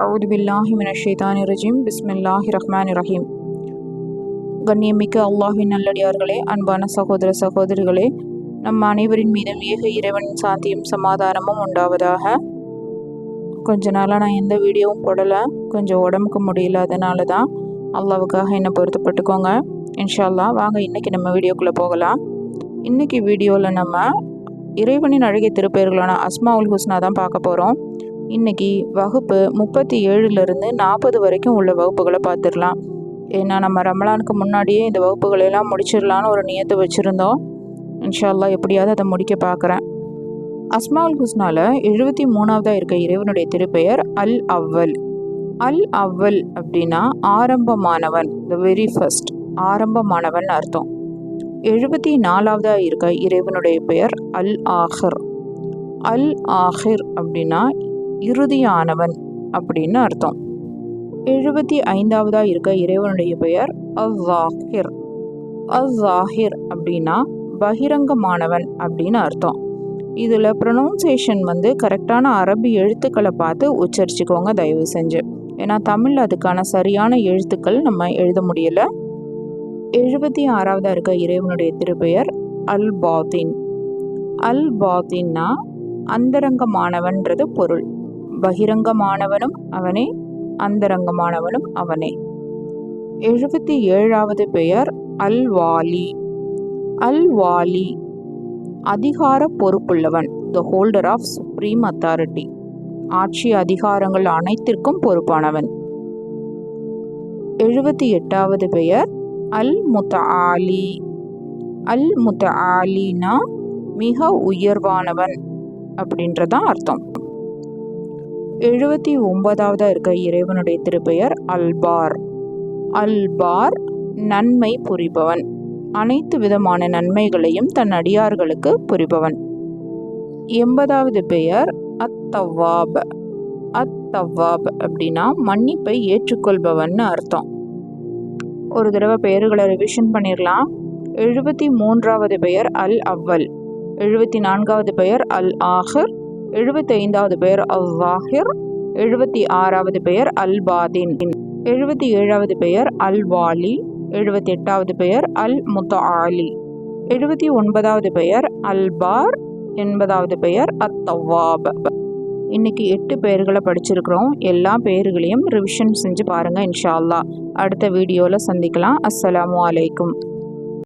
அவுது பில்லாஹி மினஷேதானி ரஜீம் பிஸ்மில்லாஹி ரஹ்மான் ரஹீம் கண்ணியமிக்க அல்லாஹின் நல்லடியார்களே அன்பான சகோதர சகோதரிகளே நம் அனைவரின் மீதும் ஏக இறைவனின் சாந்தியும் சமாதானமும் உண்டாவதாக. கொஞ்ச நாளாக நான் எந்த வீடியோவும் போடலை. கொஞ்சம் உடம்புக்கு முடியல அதனால தான் அல்லாவுக்காக என்னை பொருத்தப்பட்டுக்கோங்க. இன்ஷால்லா வாங்க இன்றைக்கி நம்ம வீடியோக்குள்ளே போகலாம். இன்றைக்கி வீடியோவில் நம்ம இறைவனின் அழகிய திருப்பெயர்களான அஸ்மா உல் ஹுஸ்னா தான் பார்க்க போகிறோம் இன்றைக்கி வகுப்பு முப்பத்தி ஏழுலேருந்து நாற்பது வரைக்கும் உள்ள வகுப்புகளை பார்த்துடலாம். ஏன்னா நம்ம ரமலானுக்கு முன்னாடியே இந்த வகுப்புகளெல்லாம் முடிச்சிடலான்னு ஒரு நியத்தை வச்சுருந்தோம். இன்ஷால்லா எப்படியாவது அதை முடிக்க பார்க்குறேன். அஸ்மால் ஹுஸ்னால எழுபத்தி மூணாவதாக இருக்க இறைவனுடைய திருப்பெயர் அல் அவ்வல். அல் அவ்வல் அப்படின்னா ஆரம்பமானவன் த வெரி ஃபஸ்ட் ஆரம்பமானவன் அர்த்தம். எழுபத்தி நாலாவதாக இருக்க இறைவனுடைய பெயர் அல் ஆஹிர். அல் ஆஹிர் அப்படின்னா இறுதியானவன் அப்படின்னு அர்த்தம். எழுபத்தி ஐந்தாவதாக இருக்க இறைவனுடைய பெயர் அல் ஜாஹிர் அப்படின்னா பகிரங்கமானவன் அப்படின்னு அர்த்தம். இதில் ப்ரொனவுன்சியேஷன் வந்து கரெக்டான அரபி எழுத்துக்களை பார்த்து உச்சரிச்சுக்கோங்க தயவு செஞ்சு. ஏன்னா தமிழ் அதுக்கான சரியான எழுத்துக்கள் நம்ம எழுத முடியலை. எழுபத்தி ஆறாவதாக இருக்க இறைவனுடைய திருப்பெயர் அல் பாத்தின் அல் பாத்தின்னா அந்தரங்கமானவன்றது பொருள். பகிரங்கமானவனும் அவனே அந்தரங்கமானவனும் அவனே. எழுபத்தி ஏழாவது பெயர் அல் வாலி அதிகார பொறுப்புள்ளவன் the holder of supreme authority ஆட்சி அதிகாரங்கள் அனைத்திற்கும் பொறுப்பானவன். எழுபத்தி எட்டாவது பெயர் அல் முத்த ஆலி அல் முத்த ஆலினா மிக உயர்வானவன் அப்படின்றதான் அர்த்தம். எழுபத்தி ஒன்பதாவதாக இருக்க இறைவனுடைய திருப்பெயர் அல்பார். அல்பார் நன்மை புரிபவன். அனைத்து விதமான நன்மைகளையும் தன் அடியார்களுக்கு புரிபவன். எண்பதாவது பெயர் அத்தவாப். அத்தவாப் அப்படின்னா மன்னிப்பை ஏற்றுக்கொள்பவன் அர்த்தம். ஒரு தடவை பெயர்களை ரிவிஷன் பண்ணிடலாம். எழுபத்தி மூன்றாவது பெயர் அல் அவ்வல் எழுபத்தி நான்காவது பெயர் அல் ஆஹிர் எழுபத்தி ஐந்தாவது பெயர் அவ்வாஹிர் எழுபத்தி ஆறாவது பெயர் அல் பாதின் எழுபத்தி ஏழாவது பெயர் அல் வாலி எழுபத்தி எட்டாவது பெயர் அல் முத்தாலி எழுபத்தி ஒன்பதாவது பெயர் அல்பார் எண்பதாவது பெயர் அத்தவாப். இன்னைக்கு எட்டு பெயர்களை படிச்சிருக்கிறோம். எல்லா பெயர்களையும் ரிவிஷன் செஞ்சு பாருங்கள் இன்ஷா அல்லா அடுத்த வீடியோவில் சந்திக்கலாம். அஸ்ஸலாமு அலைக்கும்.